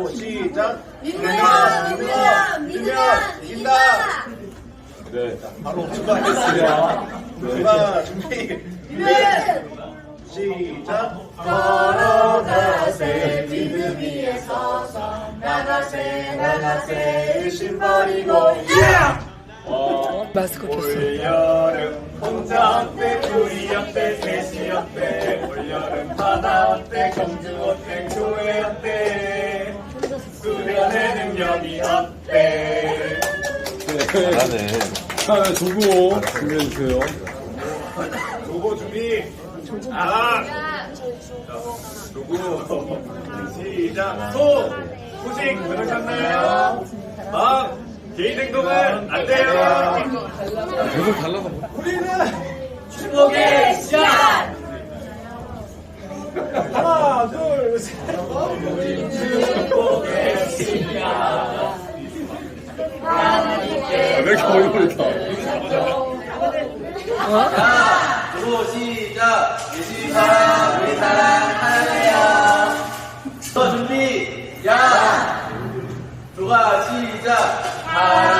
고 시작. 믿으면 믿으면 이긴다. 네. 바로 출발하겠습니다. 출발 준비. 시작. 걸어가세 믿음 위에 서서 나가세 나가세 의심 버리고 마스크 꼈어. 올 여름 혼자 어때 둘이 어때 셋이 어때 올 여름 바다 어때 공주 어때 교회 어때 어때 잘하네. 자, 두고 준비해주세요. 두고 준비 아 두고 시작 소 후식 들으셨나요? 막 개인 행동은 안 돼요 계속 달라서. 축복의 시작 하나 둘 셋 왜 이렇게 멀리 걸렸다. 두고 시작 예수님 사랑 우리 사랑 하나님이야. 더 준비 야 두가 시작. 하나